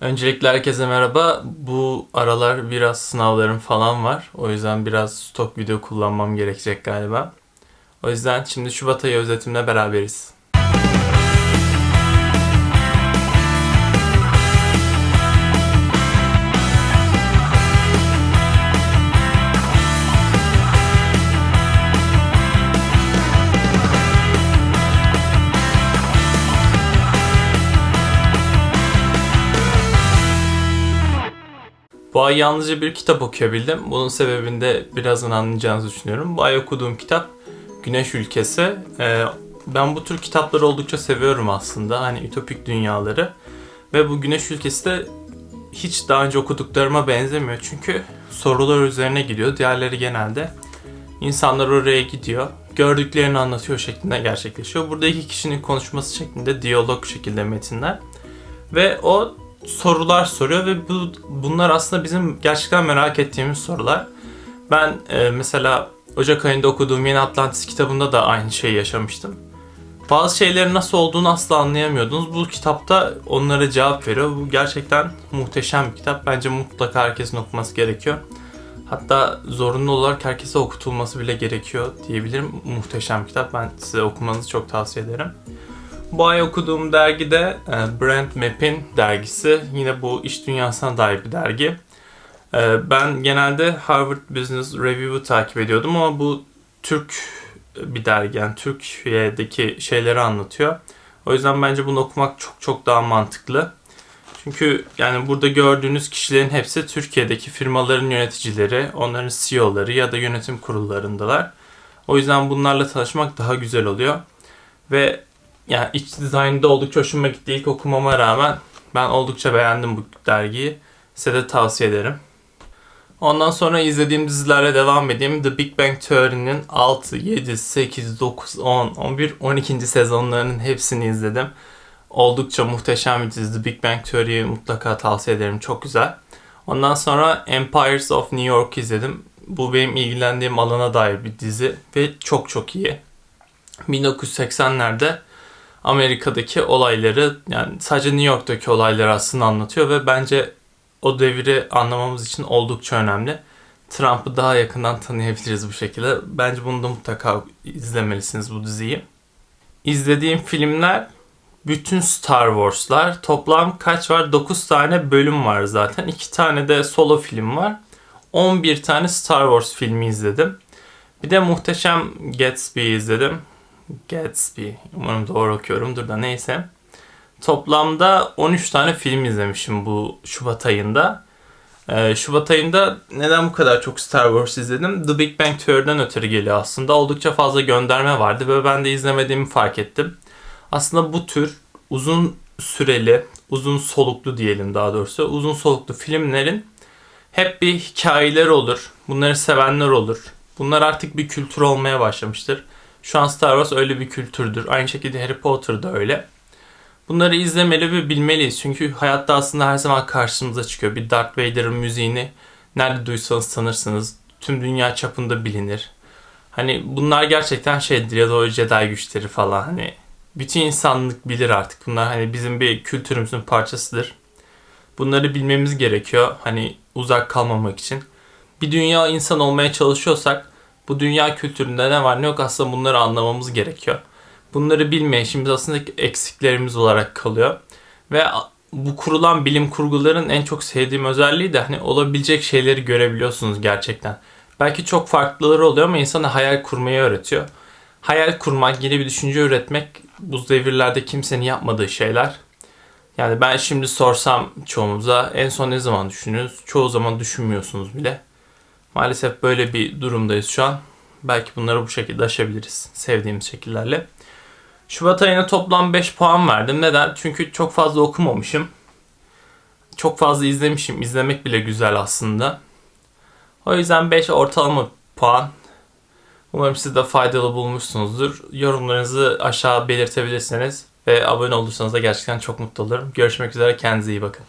Öncelikle herkese merhaba. Bu aralar biraz sınavlarım falan var. O yüzden biraz stok video kullanmam gerekecek galiba. O yüzden şimdi Şubat ayı özetimle beraberiz. Bu ay yalnızca bir kitap okuyabildim. Bunun sebebini de birazdan anlayacağınızı düşünüyorum. Bu ay okuduğum kitap Güneş Ülkesi. Ee, ben bu tür kitapları oldukça seviyorum aslında. Hani ütopik dünyaları. Ve bu Güneş Ülkesi de hiç daha önce okuduklarıma benzemiyor. Çünkü sorular üzerine gidiyor. Diğerleri genelde insanlar oraya gidiyor. Gördüklerini anlatıyor şeklinde gerçekleşiyor. Burada iki kişinin konuşması şeklinde diyalog şekilde metinler. Ve o sorular soruyor ve bu bunlar aslında bizim gerçekten merak ettiğimiz sorular. Ben e, mesela Ocak ayında okuduğum Yeni Atlantis kitabında da aynı şeyi yaşamıştım. Bazı şeylerin nasıl olduğunu asla anlayamıyordunuz. Bu kitapta onlara cevap veriyor. Bu gerçekten muhteşem bir kitap. Bence mutlaka herkesin okuması gerekiyor. Hatta zorunlu olarak herkese okutulması bile gerekiyor diyebilirim. Muhteşem bir kitap. Ben size okumanızı çok tavsiye ederim. Bu ay okuduğum dergi de e, Brand Map'in dergisi. Yine bu iş dünyasına dair bir dergi. E, Ben genelde Harvard Business Review'u takip ediyordum ama bu Türk bir dergi. Yani Türkiye'deki şeyleri anlatıyor. O yüzden bence bunu okumak çok çok daha mantıklı. Çünkü yani burada gördüğünüz kişilerin hepsi Türkiye'deki firmaların yöneticileri, onların CEO'ları ya da yönetim kurullarındalar. O yüzden bunlarla tanışmak daha güzel oluyor. Ve yani iç dizaynında oldukça hoşuma gitti ilk okumama rağmen ben oldukça beğendim bu dergiyi. Size de tavsiye ederim. Ondan sonra izlediğim dizilerle devam edeyim. The Big Bang Theory'nin 6, 7, 8, 9, 10, 11, 12. sezonlarının hepsini izledim. Oldukça muhteşem bir dizi. The Big Bang Theory'yi mutlaka tavsiye ederim. Çok güzel. Ondan sonra Empires of New York izledim. Bu benim ilgilendiğim alana dair bir dizi ve çok çok iyi. 1980'lerde Amerika'daki olayları yani sadece New York'taki olayları aslında anlatıyor ve bence o devri anlamamız için oldukça önemli. Trump'ı daha yakından tanıyabiliriz bu şekilde. Bence bunu da mutlaka izlemelisiniz bu diziyi. İzlediğim filmler bütün Star Wars'lar. Toplam kaç var? 9 tane bölüm var zaten. 2 tane de solo film var. 11 tane Star Wars filmi izledim. Bir de Muhteşem Gatsby izledim. Gatsby. Umarım doğru okuyorumdur da neyse. Toplamda 13 tane film izlemişim bu Şubat ayında. Ee, Şubat ayında neden bu kadar çok Star Wars izledim? The Big Bang Theory'den ötürü geliyor aslında. Oldukça fazla gönderme vardı ve ben de izlemediğimi fark ettim. Aslında bu tür uzun süreli, uzun soluklu diyelim daha doğrusu, uzun soluklu filmlerin hep bir hikayeleri olur. Bunları sevenler olur. Bunlar artık bir kültür olmaya başlamıştır. Şu an Star Wars öyle bir kültürdür. Aynı şekilde Harry Potter da öyle. Bunları izlemeli ve bilmeliyiz. Çünkü hayatta aslında her zaman karşımıza çıkıyor. Bir Darth Vader'ın müziğini nerede duysanız tanırsınız. Tüm dünya çapında bilinir. Hani bunlar gerçekten şeydir ya da o Jedi güçleri falan hani bütün insanlık bilir artık. Bunlar hani bizim bir kültürümüzün parçasıdır. Bunları bilmemiz gerekiyor. Hani uzak kalmamak için. Bir dünya insan olmaya çalışıyorsak bu dünya kültüründe ne var ne yok aslında bunları anlamamız gerekiyor. Bunları bilmeyişimiz aslında eksiklerimiz olarak kalıyor. Ve bu kurulan bilim kurguların en çok sevdiğim özelliği de hani olabilecek şeyleri görebiliyorsunuz gerçekten. Belki çok farklıları oluyor ama insana hayal kurmayı öğretiyor. Hayal kurmak, yeni bir düşünce üretmek bu devirlerde kimsenin yapmadığı şeyler. Yani ben şimdi sorsam çoğumuza en son ne zaman düşünüyoruz? Çoğu zaman düşünmüyorsunuz bile. Maalesef böyle bir durumdayız şu an. Belki bunları bu şekilde aşabiliriz sevdiğimiz şekillerle. Şubat ayına toplam 5 puan verdim. Neden? Çünkü çok fazla okumamışım. Çok fazla izlemişim. İzlemek bile güzel aslında. O yüzden 5 ortalama puan. Umarım siz de faydalı bulmuşsunuzdur. Yorumlarınızı aşağı belirtebilirsiniz. Ve abone olursanız da gerçekten çok mutlu olurum. Görüşmek üzere. Kendinize iyi bakın.